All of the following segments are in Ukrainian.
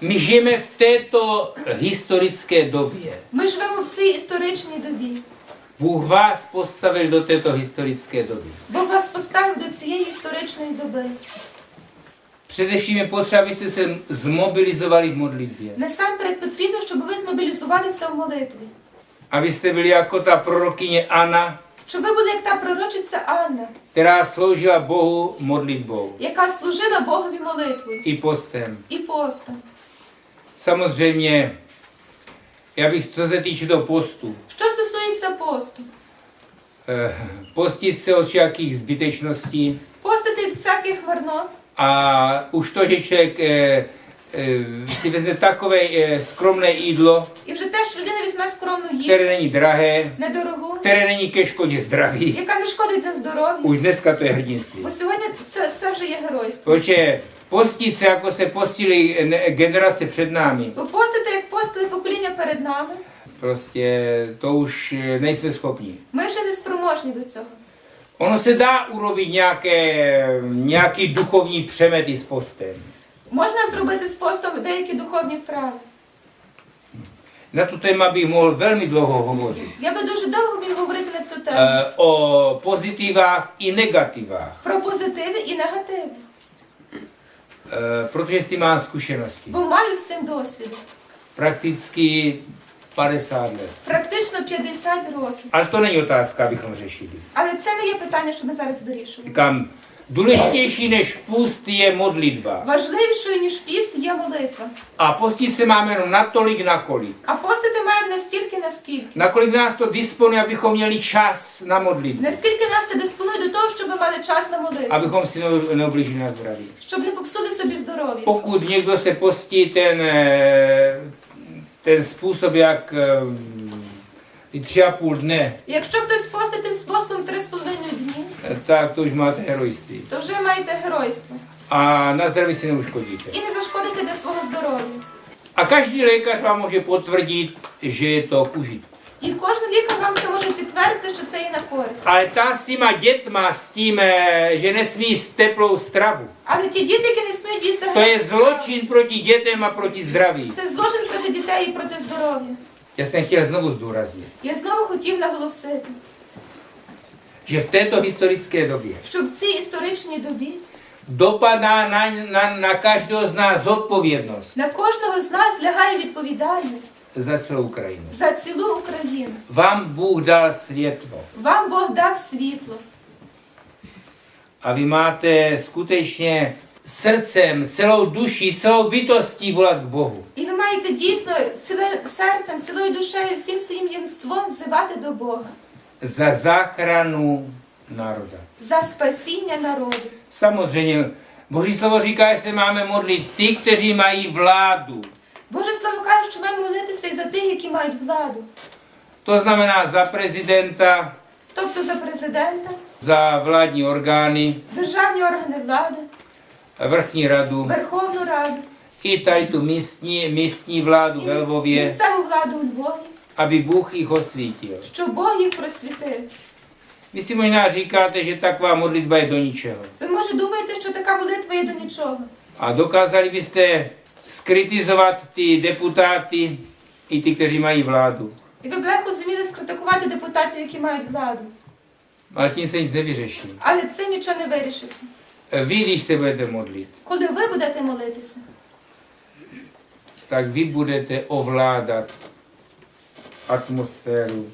My žijeme v této historické době. Ми живемо в цій історичній добі. Bůh vás postavil do této historické doby. Бог вас поставив до цієї історичної доби. Především potřeba, abyste se zmobilizovali v modlitbě. Насамперед потрібно, щоб ви змобілізувалися в молитві. Abyste byli jako ta prorokyně Anna, Щоб ви були як та пророчиця Анна, která sloužila Bohu modlitbou яка служила Богові молитвою i postem. і постом. Samozřejmě, já bych, co se týče toho postu, Що стосується посту, eh, postit se od všakých zbytečností постити від всяких марнот, a už to, že člověk eh, eh, si vezme takové eh, skromné jídlo, і вже те, що людина візьме скромну které їжу, není drahé, недорогу, které není ke škodě zdraví. яка не шкодить на здоров'ю. Už dneska to je hrdinství. Бо сьогодні це, це вже є геройство. Protože postit se, jako se postili ne- generace před Ви постите, як постили покоління перед нами. už eh, nejsme schopni. Ми вже не спроможні до цього. Ono se dá urobit nějaké, nějaký duchovní přemety s postem. Можна зробити з постом деякі духовні вправи. Na tu téma bych mohl velmi dlouho hovořit. Я би дуже довго міг говорити на цю тему Eh, o pozitivách i про позитиви і негативи, Eh, protože s tím mám zkušenosti. бо маю з цим досвід. Prakticky 50 let. Практично 50 років. Ale to není otázka, abychom řešili. Але це не є питання, що ми зараз вирішуємо. Říkám, důležitější než půst je modlitba. Важливішою ніж піст є молитва. Se máme jenom natolik, nakolik. А постити маємо настільки, наскільки. Nakolik nás to disponuje, abychom měli čas na modlitbu. Наскільки нас це диспонує до того, щоб ми час на молитву, Abychom si ne- neoblížili na zdraví. щоб не попсули собі здоров'я. Pokud někdo se postí ten, eh, ten způsob, jak a půl dne, Якщо хтось постить тим способом 3,5 дні, eh, tak to už máte то вже маєте геройство. A na zdraví si neuškodíte. І не зашкодите для свого здоров'я. A každý lékař vám může potvrdit, že je to. І кожен лікар вам це може підтвердити, що це є на користь. Ale tam s těma dětma, s tím, eh, že nesmí jíst teplou stravu, Але ті діти, які не сміють їсти to je гарячу страву, zločin proti dětem a proti це злочин проти дітей і проти здоров'я. Já jsem chtěl znovu zdůraznit, Я знову хотів наголосити, že v této historické době що в цій історичній добі dopadá na, na, na každého z nás zodpovědnost на kожного з нас лягає відповідальність za celou Ukrajinu. за цілу Україну. Vám Bůh dal světlo Вам Бог дав світло. a vy máte skutečně srdcem, celou duší, celou bytostí volat k Bohu. І ви маєте дійсно серцем, цілою душею, всім своїм ємством взивати до Бога. Za záchranu národa. за спасіння народу. Samozřejmě, Boží slovo říká, se máme modlit ty, kteří mají vládu. Боже слово каже, що маємо молитися і за тих, які мають владу, To znamená za prezidenta, тобто за президента, za vládní orgány, державні органи влади, vrchní radu, Верховну Раду, i tady tu místní, místní vládu ve Lvově, місцеву владу у Львові, aby Bůh jich osvítil. що Бог їх просвітив. Vy si možná říkáte, že taková modlitba je do ničeho. Ви може думаєте, що така молитва є до нічого. A dokázali byste skritizovat ty deputáty, i ty, kteří mají vládu. І ви б легко зуміли скритикувати депутатів, які мають владу. Ale tím se nic nevyřeší. Але це нічого не вирішиться. Vy, když se budete modlit, Коли ви будете молитися, tak vy budete ovládat atmosféru,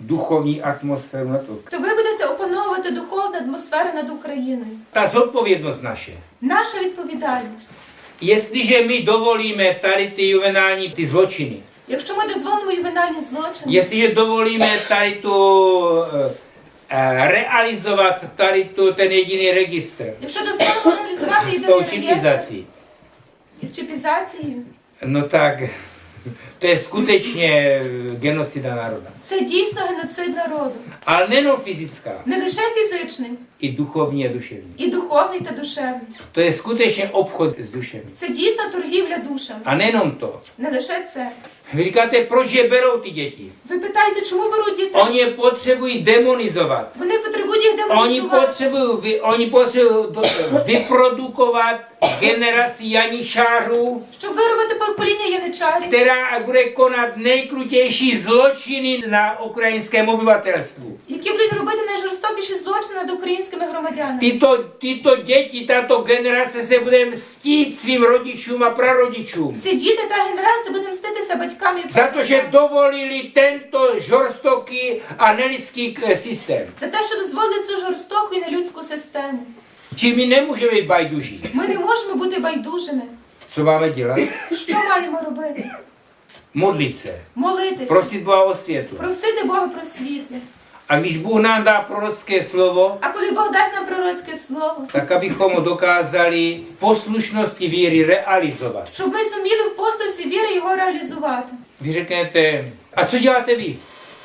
duchovní atmosféru na to. то ви будете опановувати духовну атмосферу над Україною. Ta zodpovědnost naše. Наша відповідальність. Jestliže my dovolíme tady ty juvenální ty zločiny, Якщо ми дозволимо ювенальні злочини, jestliže dovolíme tady tu eh, eh, realizovat tady tu, ten jediný registr якщо дозволимо реалізувати s tou єдиний реєстр čipizací, із чіпізацією, no tak To je skutečně genocida národa. Це дійсно геноцид народу. Ale nejenom fyzická, Не лише фізичний, i duchovní a duševní. і духовний та душевний. To je skutečně obchod s dušemi. Це дійсно торгівля душами. A nejenom to. Не лише це. Vy říkáte, proč je berou ty děti? Ви питаєте, чому беруть дітей? Je potřebují demonizovat. Вони потребують їх демонізувати. potřebují, vy, oni potřebují do, vyprodukovat generaci janišářů, Щоб виробити покоління яничарів, která bude konat nejkrutější zločiny na ukrajinském obyvatelstvu. які будуть робити найжорстокіші злочини над українськими громадянами. Tyto, tyto děti, tato generace se bude mstít svým rodičům a prarodičům. Ці діти та генерація буде мститися батькам і Za to, že dovolili tento žorstoký a nelidský k- за те, що дозволили цю жорстоку і нелюдську систему. Či my nemůžeme být bajduží. Ми не можемо бути байдужими. Co máme dělat? Що маємо робити? Modlit se. Молитися, Prosit Boha o просити Бога про світло. A když Bůh nám dá prorocké slovo, А коли Бог дасть нам пророцьке слово, tak abychom ho dokázali v poslušnosti víry щоб ми зуміли в постусі віри його реалізувати. Vy řeknete, a co děláte vy?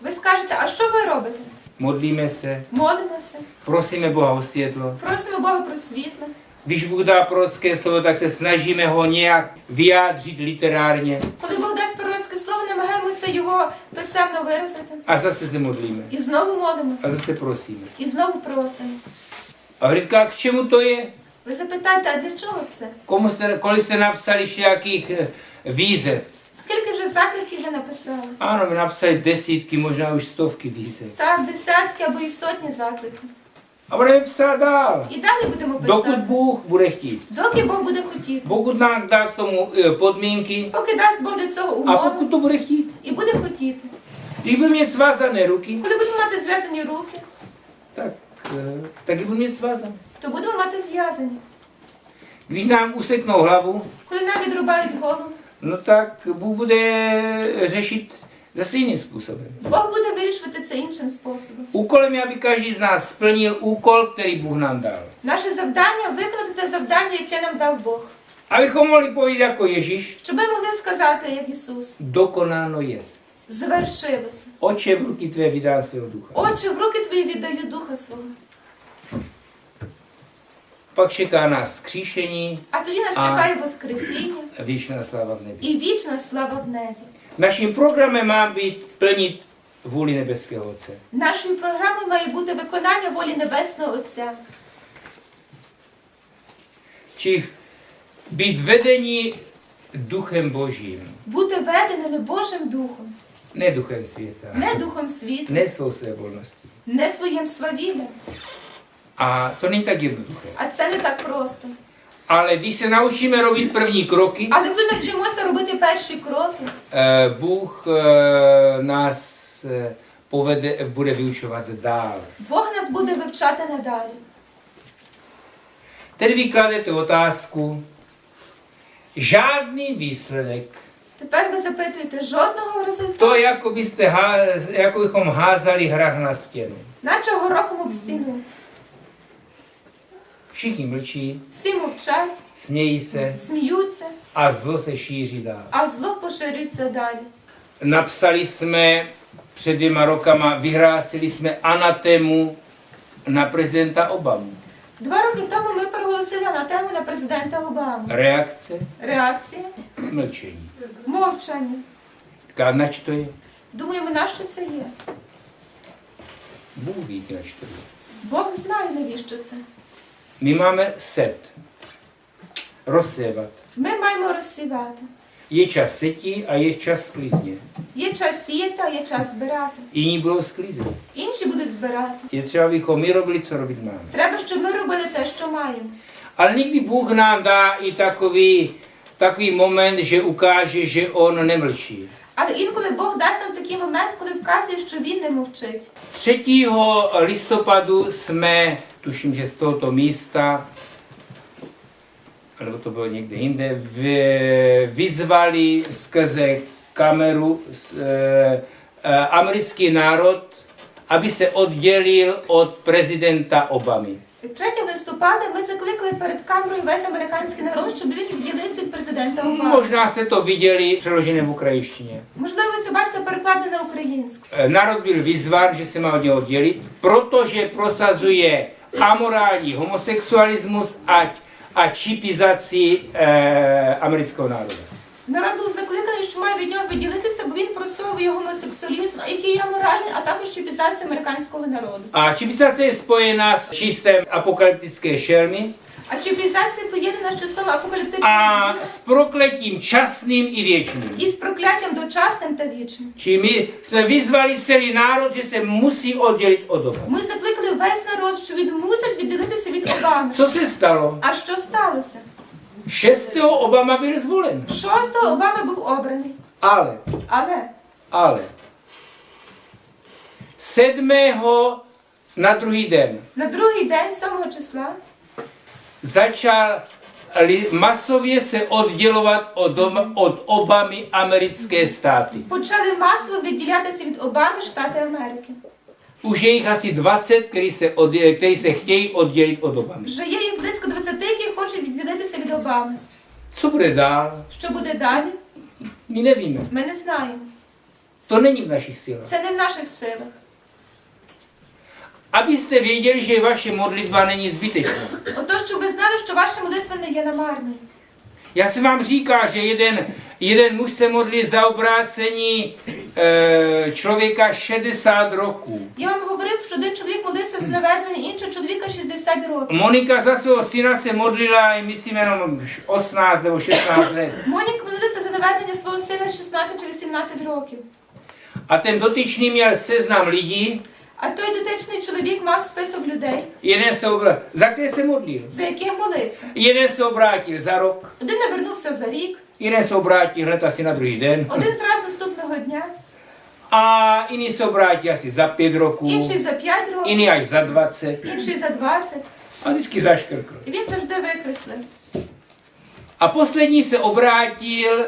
Ви скажете, а що ви робите? Modlíme se, Молимося, prosíme Boha o světlo. просимо Бога про світло. Když Bůh dá prorocké slovo, tak se snažíme ho nějak vyjádřit literárně Коли Бог дасть пророцьке слово, намагаємося його писемно виразити. a zase se modlíme. І знову молимося, zase prosíme. і знову просимо. A říká, k čemu to je? Ви запитаєте, а для чого це? Komu jste, kolik jste napsali nějakých eh, výzev? Скільки вже закликів вже написали? Ano, my napsali desítky, možná už stovky výzev. Так, десятки або і сотні закликів. A budeme psát dál. І далі будемо писати. Bůh bude chtít. Доки Бог буде хотіти. Nám dá k tomu eh, podmínky Поки дасть Бог для цього pokud умови to bude chtít. і буде хотіти. Když budu mít svázané ruky, Коли будемо мати зв'язані руки, tak eh, taky budu mít svázané. то будемо мати зв'язані. Když nám useknou hlavu, Коли нам відрубають голову, no tak Bůh bude řešit zase jiným způsobem. Бог буде вирішувати це іншим способом. Úkolem je, aby každý z nás splnil úkol, který Bůh nám dal. Наше завдання виконати те завдання, яке нам дав Бог. Abychom mohli povědět jako Ježíš, Щоб ми могли сказати, як Ісус, dokonáno jest. завершилося. Oče, v ruky tvé vydá svého ducha. Отче, в руки твої віддаю духа свого. Pak čeká nás skříšení А тоді нас чекає Воскресіння a věčná sláva v nebi. і вічна слава в небі. Naším programem má být plnit vůli nebeského Otce. Нашою програмою має бути виконання волі Небесного Отця. Či být vedení duchem božím. Бути веденими Божим Духом, Ne duchem světa. не Духом світу, Ne svou své не своїм свавіллям. A to není tak jednoduché. А це не так просто. Ale když se naučíme robit první kroky, Але коли навчимося робити перші кроки, eh, Bůh eh, nás eh, povede, bude vyučovat dál. Бог нас буде вивчати надалі. Tedy vy kladete otázku, žádný výsledek. Тепер ви запитуєте жодного результату, To jako, byste há, jako bychom házali na stěnu. наче горохом об стіну. Všichni mlčí, Всі мовчать, smějí сміються, a zlo se šíří dál. а зло поширюється далі. Napsali jsme před dvěma rokama, vyhrásili jsme anatému na prezidenta Obamu. Два роки тому ми проголосили на тему на президента Обами. Reakce? Реакція Mlčení. мовчання. Říká, nač to je? Думаємо, на що це є? Бог знає, навіщо це. My máme set. Rozsévat. Ми маємо розсівати. Je čas setí a je čas sklizně. Є час сіяти, а є час збирати. Jiní budou sklizet. Інші будуть збирати. Je třeba, abychom my robili, co robit máme. Треба, щоб ми робили те, що маємо. Ale někdy Bůh nám dá i takový, takový moment, že ukáže, že On nemlčí. Але інколи Бог дасть нам такий момент, коли вказує, що він не мовчить. 3. listopadu jsme, tuším, že z tohoto místa, nebo to bylo někde jinde, vy- vyzvali skrze kameru s- eh, eh, americký národ, aby se oddělil od prezidenta Obamy. 3 листопада листопада ми закликали перед камерою весь американський народ, щоб він відділився від президента Обами. Možná jste to viděli přeložené v ukrajinštině. Можливо, це бачите переклади на українську. Eh, Národ byl vyzván, že se má od něho oddělit, protože prosazuje amorální homosexualismus a, a čipizaci eh, amerického národa. Народ був закликаний, що має від нього відділитися, бо він просовує гомосексуалізм, який є аморальний, а також чіпізація американського народу. A čipizace je spojena s čistem apokalyptické šelmy А чіпізація поєднана з апокаліптичних a звірів s prokletím časným i věčným. і з прокляттям дочасним та вічним. Jsme vyzvali celý národ, že se musí oddělit od Obamy. Ми закликали народ, що він мусить відділитися від Обами. Co se stalo? А що сталося? 6. Obama byl zvolen. Шостого Обама був обраний. Ale, Але ale 7. na druhý den на другий день, 7 числа, začal li- masově se oddělovat od, Oma- od Obamy americké státy. почали масово відділятися від Обами Штати Америки. Už je jich asi 20, který se, od, který se chtějí oddělit od Obamy. Вже є їх близько 20, які хочуть відділитися від Обами. Co bude dál? Що буде далі? My nevíme. Ми не знаємо. To není v našich silách. Це не в наших силах. Abyste věděli, že vaše modlitba není zbytečná. Ото, щоб ви знали, що ваша молитва не є намарною. Já jsem vám říkal, že jeden, jeden muž se modlí za obrácení e, člověka 60 roků. Я вам говорив, що один чоловік молився за навернення іншого чоловіка 60 років. Monika za svého syna se modlila, myslím, jenom 18 nebo 16 let. Монік молилася за навернення свого сина 16 чи 18 років. A ten dotyčný měl seznam lidí, А той дотичний чоловік мав список людей, jeden se obra- za které se modlil. за яких молився. Jeden se obrátil za rok, Один навернувся за рік, jeden se obrátil hned asi na druhý den один зразу наступного дня, a jiný se obrátil asi za pět roků, інший за 5 років, jiný až za 20 інший за 20. a vždycky zaškrkl. І він завжди викреслив. A poslední se obrátil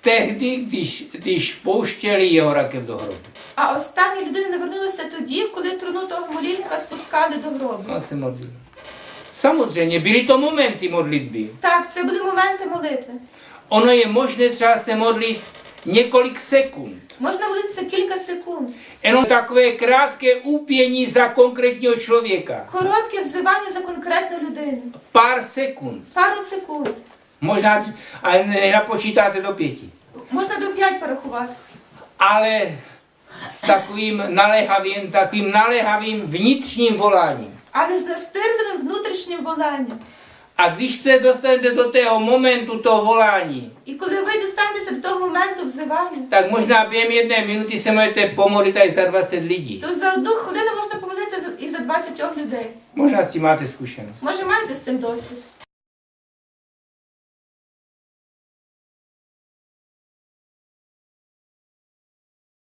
tehdy, když, když pouštěli jeho rakev do hrobu. А остання людина навернулася тоді, коли труну того молільника спускали до гробу. On se modlil. Samozřejmě, byly to momenty modlitby. Так, це були моменти молитви. Ono je možné třeba se modlit několik sekund. Можна молитися кілька секунд. Jenom takové krátké úpění za konkrétního člověka. Коротке взивання за конкретну людину. Pár sekund. Пару секунд. Možná a ne- napočítáte do pěti. Можна до п'ять порахувати. Ale s takovým naléhavým, takovým naléhavým vnitřním voláním. Але з настирливим внутрішнім воланням. A když se dostanete do tého momentu toho volání, І коли ви достанетеся до того моменту взивання, tak možná během jedné minuty se můžete pomodlit i za 20 lidí. то за одну хвилину можна помолитися за- і за 20 людей. Možná s tím máte zkušenost. Може, маєте з цим досвід?